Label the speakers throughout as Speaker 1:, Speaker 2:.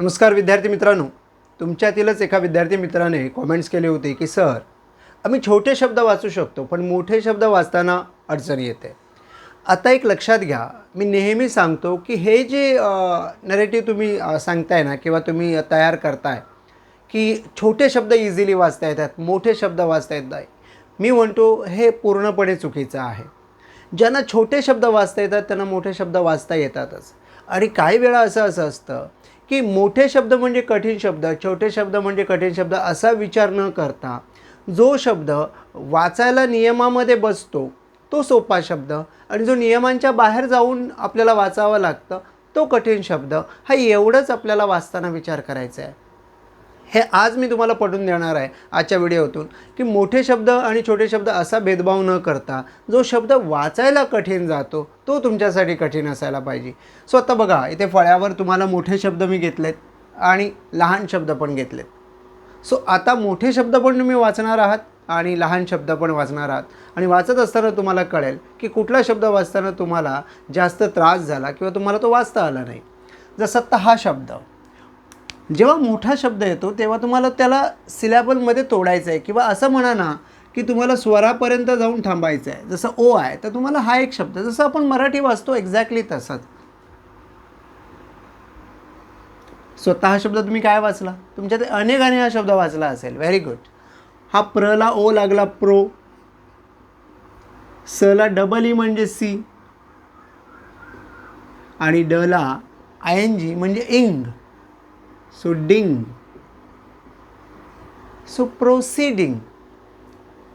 Speaker 1: नमस्कार विद्यार्थी मित्रांनो. तुमच्यातीलच एका विद्यार्थी मित्राने कॉमेंट्स केले होते की सर आम्ही छोटे शब्द वाचू शकतो पण मोठे शब्द वाचताना अडचण येते. आता एक लक्षात घ्या मी नेहमी सांगतो की हे जे नरेटिव्ह तुम्ही सांगताय ना किंवा तुम्ही तयार करताय की छोटे शब्द इझिली वाचता येतात मोठे शब्द वाचता येत नाही. मी म्हणतो हे पूर्णपणे चुकीचं आहे. ज्यांना छोटे शब्द वाचता येतात त्यांना मोठे शब्द वाचता येतातच. आणि काही वेळा असं असं असतं की मोठे शब्द म्हणजे कठीण शब्द छोटे शब्द म्हणजे कठीण शब्द असा विचार न करता जो शब्द वाचायला नियमामध्ये बसतो तो सोपा शब्द आणि जो नियमांच्या बाहेर जाऊन आपल्याला वाचावं लागतं तो कठीण शब्द. हा एवढंच आपल्याला वाचताना विचार करायचा आहे. हे आज मी तुम्हाला पटवून देणार आहे आजच्या व्हिडिओतून की मोठे शब्द आणि छोटे शब्द असा भेदभाव न करता जो शब्द वाचायला कठीण जातो तो तुमच्यासाठी कठीण असायला पाहिजे. सो आता बघा इथे फळ्यावर तुम्हाला मोठे शब्द मी घेतलेत आणि लहान शब्द पण घेतलेत. सो आता मोठे शब्द पण तुम्ही वाचणार आहात आणि लहान शब्द पण वाचणार आहात. आणि वाचत असताना तुम्हाला कळेल की कुठला शब्द वाचताना तुम्हाला जास्त त्रास झाला किंवा तुम्हाला तो वाचता आला नाही. जसं तहा हा शब्द. जेव्हा मोठा शब्द येतो तेव्हा तुम्हाला त्याला सिलॅबलमध्ये तोडायचं आहे किंवा असं म्हणा ना की तुम्हाला स्वरापर्यंत जाऊन थांबायचं आहे. जसं ओ आहे तर तुम्हाला हा एक शब्द जसं आपण मराठी वाचतो एक्झॅक्टली तसंच. स्वतः हा शब्द तुम्ही काय वाचला? तुमच्यात अनेकाने हा शब्द वाचला असेल. व्हेरी गुड हा प्रला ओ लागला प्रो. सला डबल ई म्हणजे सी. आणि डला आय एन जी म्हणजे ing so ding so proceeding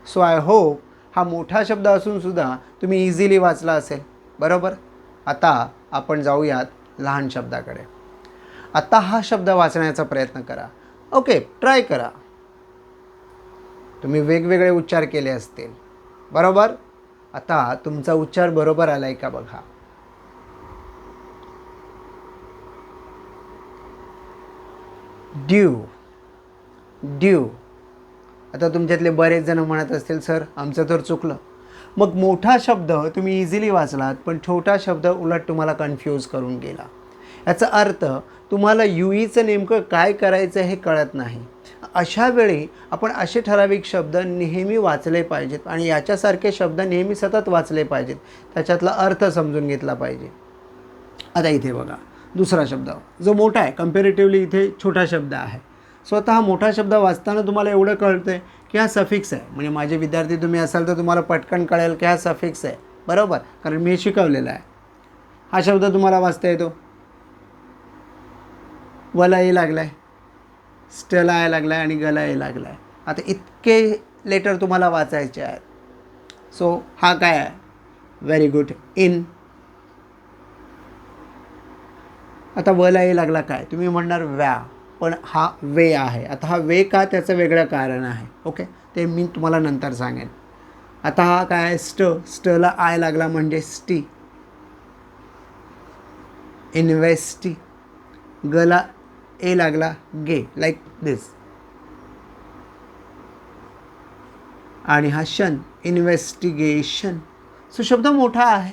Speaker 1: so I hope हा मोठा शब्द असूनसुद्धा तुम्ही इझिली वाचला असेल. बरोबर? आता आपण जाऊयात लहान शब्दाकडे. आता हा शब्द वाचण्याचा प्रयत्न करा. ओके ट्राय करा. तुम्ही वेगवेगळे उच्चार केले असतील. बरोबर? आता तुमचा उच्चार बरोबर आला आहे का बघा. ड्यू ड्यू आता तुमच्यातले बरेच जण म्हणत असतील सर आमचं तर चुकलं. मग मोठा शब्द तुम्ही इझिली वाचलात पण छोटा शब्द उलट तुम्हाला कन्फ्यूज करून गेला. याचा अर्थ तुम्हाला यू ईचं नेमकं काय करायचं हे कळत नाही. अशा वेळी आपण असे ठराविक शब्द नेहमी वाचले पाहिजेत आणि याच्यासारखे शब्द नेहमी सतत वाचले पाहिजेत. त्याच्यातला अर्थ समजून घेतला पाहिजे. आता इथे बघा. दुसरा शब्द. जो मोठा आहे कम्पेरेटिव्हली इथे छोटा शब्द आहे. स्वतः हा मोठा शब्द वाचताना तुम्हाला एवढं कळतं आहे की हा सफिक्स आहे. म्हणजे माझे विद्यार्थी तुम्ही असाल तर तुम्हाला पटकन कळेल की हा सफिक्स आहे. बरोबर? कारण मी शिकवलेला आहे. हा शब्द तुम्हाला वाचता येतो. वला ये लागला आहे स्टला आहे लागला आहे आणि गला ये लागला आहे आता इतके लेटर तुम्हाला वाचायचे आहेत. सो हा काय आहे? व्हेरी गुड इन आता वला ये लागला काय? तुम्ही म्हणणार व्या पण हा वे आहे. आता हा वे का त्याचं वेगळं कारण आहे? ओके ते मी तुम्हाला नंतर सांगेन. आता हा काय आहे? स्ट स्टला आय लागला म्हणजे स्टी. इन्व्हेस्टी. गला ए लागला गे लाईक दिस आणि हा शन इन्व्हेस्टिगेशन सो शब्द मोठा आहे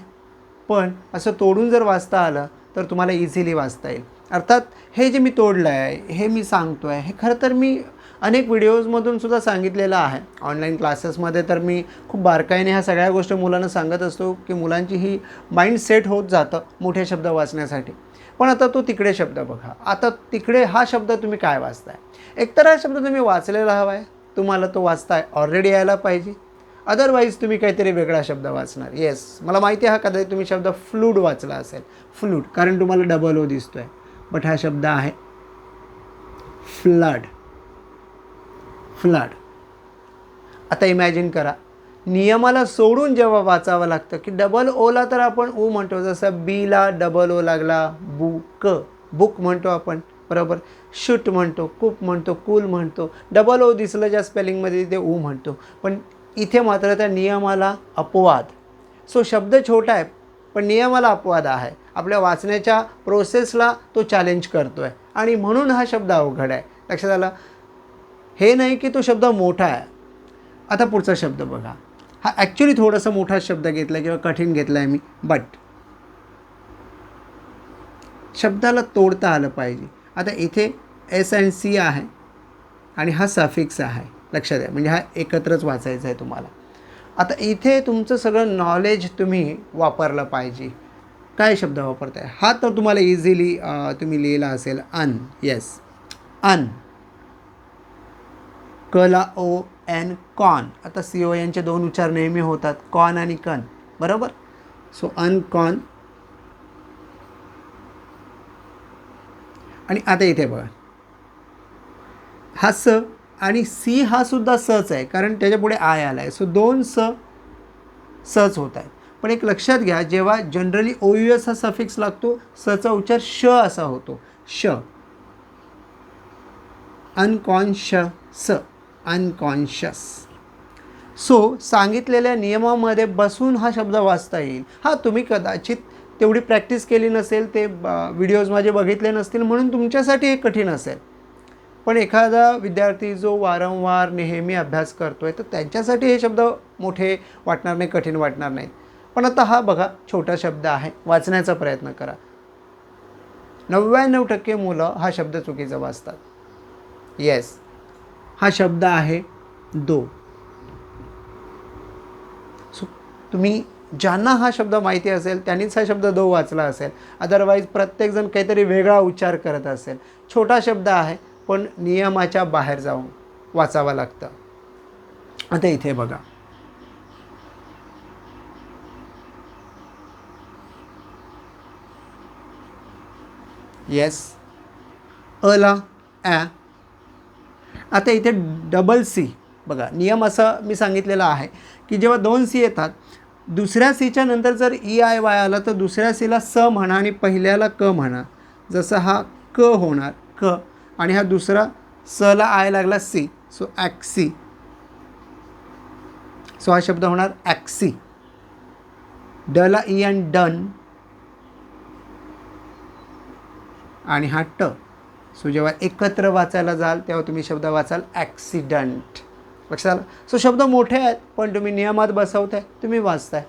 Speaker 1: पण असं तोडून जर वाचता आलं तर तुम्हाला इझिली वाचता येईल. अर्थात हे जे मी तोडलं आहे हे मी सांगतो आहे हे खरं तर मी अनेक व्हिडिओजमधून सुद्धा सांगितलेलं आहे. ऑनलाईन क्लासेसमध्ये तर मी खूप बारकाईने ह्या सगळ्या गोष्टी मुलांना सांगत असतो की मुलांची ही माइंड सेट होत जातं मोठे शब्द वाचण्यासाठी. पण आता तो तिकडे शब्द बघा. आता तिकडे हा शब्द तुम्ही काय वाचताय? एकतर हा शब्द तुम्ही वाचलेला हवा आहे तुम्हाला तो वाचताय ऑलरेडी यायला पाहिजे. अदरवाईज तुम्ही काहीतरी वेगळा शब्द वाचणार. येस मला माहिती आहे हा कदाचित तुम्ही शब्द फ्लूड वाचला असेल. फ्लूड कारण तुम्हाला डबल ओ दिसतो आहे बट हा शब्द आहे फ्लड फ्लड आता इमॅजिन करा. नियमाला सोडून जेव्हा वाचावं लागतं की डबल ओला तर आपण ऊ म्हणतो जसं बीला डबल ओ लागला बुक बुक म्हणतो आपण बरोबर? शूट म्हणतो कूप म्हणतो कूल म्हणतो. डबल ओ दिसलं ज्या स्पेलिंगमध्ये ते ऊ म्हणतो. पण इथे मात्र त्या नियमाला अपवाद. सो शब्द छोटा आहे पण नियमाला अपवाद आहे. आपल्या वाचण्याच्या प्रोसेसला तो चॅलेंज करतो आहे आणि म्हणून हा शब्द अवघड आहे. लक्षात आलं? हे नाही की तो शब्द मोठा आहे. आता पुढचा शब्द बघा. हा ॲक्च्युली थोडासा मोठा शब्द घेतला किंवा कठीण घेतला आहे मी बट शब्दाला तोडता आलं पाहिजे. आता इथे एस अँड सी आहे आणि हा सफिक्स आहे. लक्षात द्या म्हणजे हा एकत्रच वाचायचा आहे तुम्हाला. आता इथे तुमचं सगळं नॉलेज तुम्ही वापरलं पाहिजे. काय शब्द वापरताय? हा तर तुम्हाला इझिली तुम्ही लिहिला असेल अन. येस अन. कला ओ एन कॉन. आता सी ओ एनचे दोन उच्चार नेहमी होतात. कॉन आणि कन. बरोबर? So un con. आणि आता इथे बघा. हा स आणि सी हा सुद्धा सच आहे कारण त्याच्यापुढे आय आला आहे सो दोन स सच होत आहेत. पण एक लक्षात घ्या जेव्हा जनरली ओ यू एस हा सफिक्स लागतो सचा उच्चार श असा होतो. श. अनकॉन्शस अनकॉन्शस सो सांगितलेल्या नियमामध्ये बसून हा शब्द वाचता येईल. हा तुम्ही कदाचित तेवढी प्रॅक्टिस केली नसेल ते व्हिडिओज माझे बघितले नसतील म्हणून तुमच्यासाठी हे कठीण असेल. पण एखादा विद्यार्थी जो वारंवार नेहमी अभ्यास करतो आहे तर त्यांच्यासाठी हे शब्द मोठे वाटणार नाही कठीण वाटणार नाहीत पण आता हा बघा छोटा शब्द आहे वाचण्याचा प्रयत्न करा. नव्याण्णव टक्के मुलं हा शब्द चुकीचा वाचतात. येस हा शब्द आहे दो. सो तुम्ही ज्यांना हा शब्द माहिती असेल त्यांनीच हा शब्द दो वाचला असेल. अदरवाईज प्रत्येकजण काहीतरी वेगळा उच्चार करत असेल. छोटा शब्द आहे पण नियमाच्या बाहेर जाऊन वाचावं लागतं. आता इथे बघा. येस अला ॲ आता इथे डबल सी बघा नियम असा मी सांगितलेला आहे की जेव्हा दोन सी येतात दुसऱ्या सीच्या नंतर जर ई आय वाय आला तर दुसऱ्या सीला स म्हणा आणि पहिल्याला क म्हणा. जसं हा क होणार क. आणि हा दुसरा सला आय लागला सी. सो ॲक्सी सो हा शब्द होणार ॲक्सी डला ई अँड डन आणि हा ट. सो जेव्हा एकत्र वाचायला जाल तेव्हा तुम्ही शब्द वाचाल ॲक्सिडंट लक्षात आलं? सो शब्द मोठे आहेत पण तुम्ही नियमात बसवताय तुम्ही वाचताय.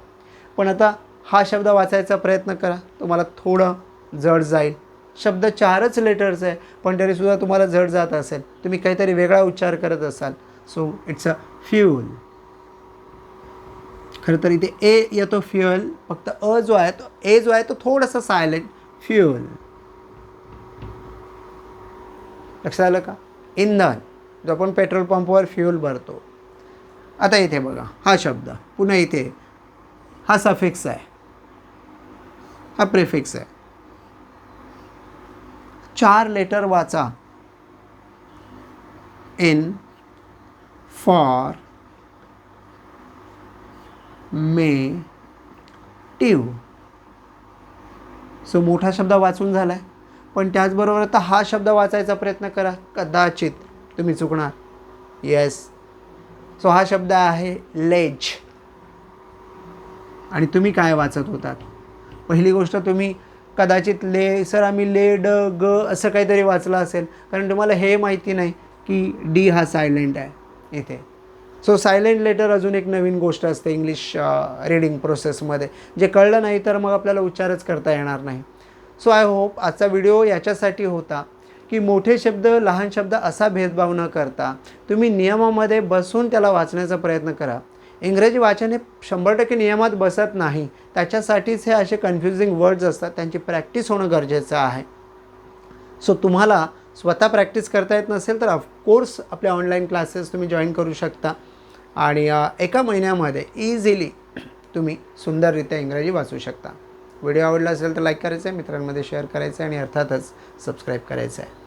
Speaker 1: पण आता हा शब्द वाचायचा प्रयत्न करा तुम्हाला थोडं जड जाईल. शब्द चारच लेटर्स आहे पण तरीसुद्धा तुम्हाला जड जात असेल. तुम्ही काहीतरी वेगळा उच्चार करत असाल. सो इट्स अ फ्यूल खरं तर इथे ए येतो फ्युअल फक्त अ जो आहे तो ए जो आहे तो थोडासा सायलेंट फ्युअल लक्षात आलं का? इंधन जो आपण पेट्रोल पंपवर फ्युअल भरतो. आता इथे बघा हा शब्द पुन्हा इथे. हा सफिक्स आहे. हा प्रिफिक्स आहे. चार लेटर वाचा. Informative. So मोठा शब्द वाचून झाला आहे पण त्याचबरोबर आता हा शब्द वाचायचा प्रयत्न करा. कदाचित तुम्ही चुकणार. येस सो हा शब्द आहे लेज. आणि तुम्ही काय वाचत होतात? पहिली गोष्ट तुम्ही कदाचित ले सर आम्ही ले ड ग असं काहीतरी वाचलं असेल. कारण तुम्हाला हे माहिती नाही की डी हा सायलेंट आहे इथे. सो सायलेंट लेटर अजून एक नवीन गोष्ट असते इंग्लिश रीडिंग प्रोसेसमध्ये जे कळलं नाही तर मग आपल्याला उच्चारच करता येणार नाही. सो आय होप आजचा व्हिडिओ याच्यासाठी होता की मोठे शब्द लहान शब्द असा भेदभाव न करता तुम्ही नियमामध्ये बसून त्याला वाचण्याचा प्रयत्न करा. इंग्रजी वाचन हे शंभर टक्के नियमात बसत नाही. त्याच्यासाठीच हे असे कन्फ्युजिंग वर्ड्स असतात. त्यांची प्रॅक्टिस होणं गरजेचं आहे. सो तुम्हाला स्वतः प्रॅक्टिस करता येत नसेल तर ऑफकोर्स आपले ऑनलाईन क्लासेस तुम्ही जॉईन करू शकता. आणि एका महिन्यामध्ये इझिली तुम्ही सुंदररित्या इंग्रजी वाचू शकता. व्हिडिओ आवडला असेल तर लाईक करायचं आहे मित्रांमध्ये शेअर करायचं आहे आणि अर्थातच सबस्क्राईब करायचं आहे